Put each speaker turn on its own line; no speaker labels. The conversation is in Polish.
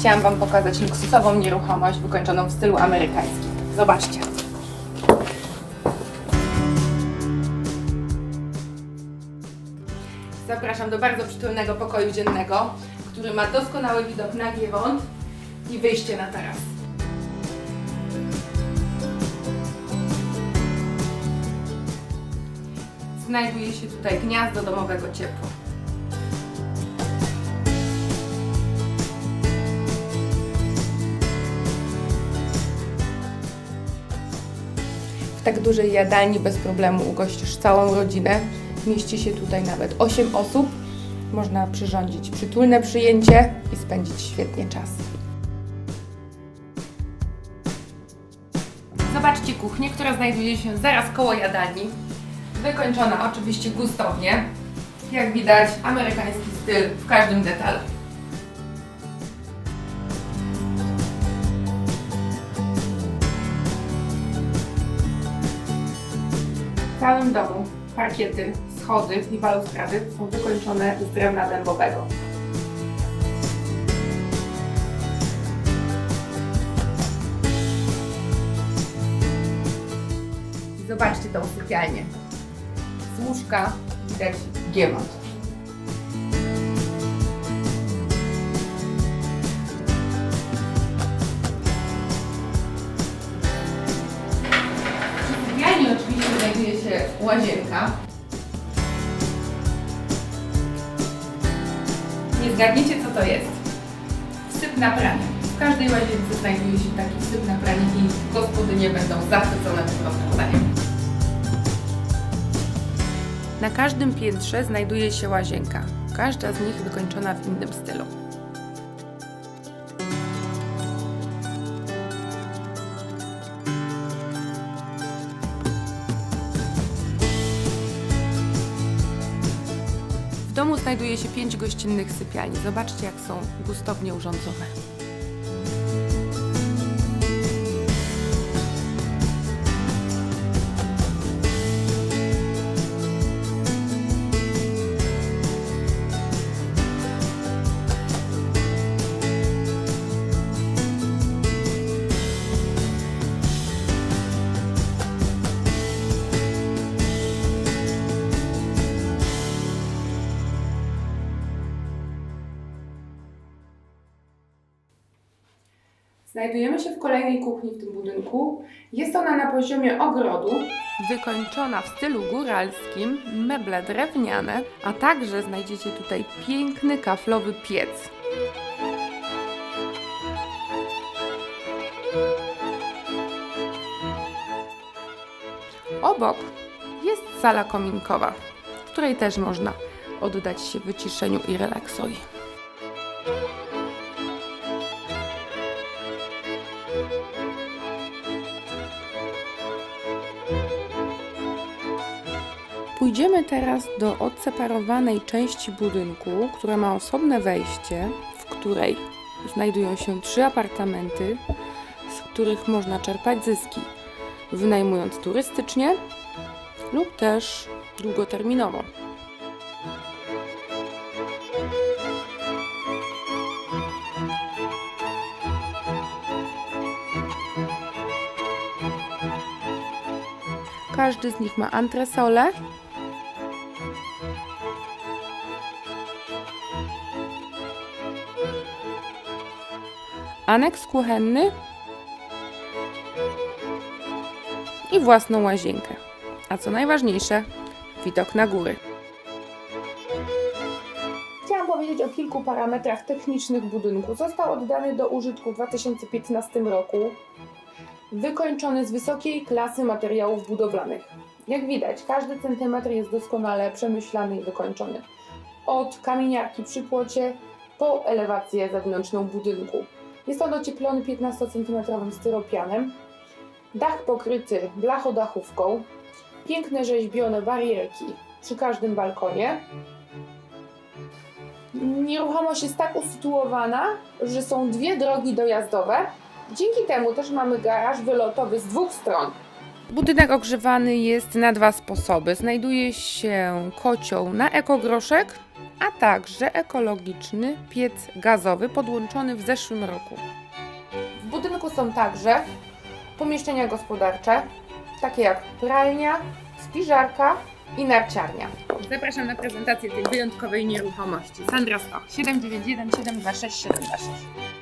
chciałam Wam pokazać luksusową nieruchomość wykończoną w stylu amerykańskim. Zobaczcie. Zapraszam do bardzo przytulnego pokoju dziennego, który ma doskonały widok na Giewont i wyjście na taras. Znajduje się tutaj gniazdo domowego ciepła. W tak dużej jadalni bez problemu ugościsz całą rodzinę. Mieści się tutaj nawet 8 osób. Można przyrządzić przytulne przyjęcie i spędzić świetnie czas. Zobaczcie kuchnię, która znajduje się zaraz koło jadalni. Wykończona oczywiście gustownie. Jak widać, amerykański styl w każdym detalu. Całym domu parkiety, schody i balustrady są wykończone z drewna dębowego. Zobaczcie tą sypialnię. Z łóżka widać giemot. Łazienka. Nie zgadniecie co to jest? Wsyp na pranie. W każdej łazience znajduje się taki wsyp na pranie i gospodynie będą zachwycone tym rozwiązaniem. Na każdym piętrze znajduje się łazienka. Każda z nich wykończona w innym stylu. W domu znajduje się pięć gościnnych sypialni. Zobaczcie, jak są gustownie urządzone. Znajdujemy się w kolejnej kuchni w tym budynku. Jest ona na poziomie ogrodu. Wykończona w stylu góralskim, meble drewniane, a także znajdziecie tutaj piękny kaflowy piec. Obok jest sala kominkowa, w której też można oddać się wyciszeniu i relaksowi. Pójdziemy teraz do odseparowanej części budynku, która ma osobne wejście, w której znajdują się trzy apartamenty, z których można czerpać zyski, wynajmując turystycznie lub też długoterminowo. Każdy z nich ma antresolę, aneks kuchenny i własną łazienkę. A co najważniejsze, widok na góry. Chciałam powiedzieć o kilku parametrach technicznych budynku. Został oddany do użytku w 2015 roku. Wykończony z wysokiej klasy materiałów budowlanych. Jak widać, każdy centymetr jest doskonale przemyślany i wykończony. Od kamieniarki przy płocie po elewację zewnętrzną budynku. Jest on ocieplony 15 cm styropianem. Dach pokryty blachodachówką. Piękne rzeźbione barierki przy każdym balkonie. Nieruchomość jest tak usytuowana, że są dwie drogi dojazdowe. Dzięki temu też mamy garaż wylotowy z dwóch stron. Budynek ogrzewany jest na dwa sposoby. Znajduje się kocioł na ekogroszek a także ekologiczny piec gazowy podłączony w zeszłym roku. W budynku są także pomieszczenia gospodarcze, takie jak pralnia, spiżarka i narciarnia. Zapraszam na prezentację tej wyjątkowej nieruchomości. Sandra Stoch, 791 726 726.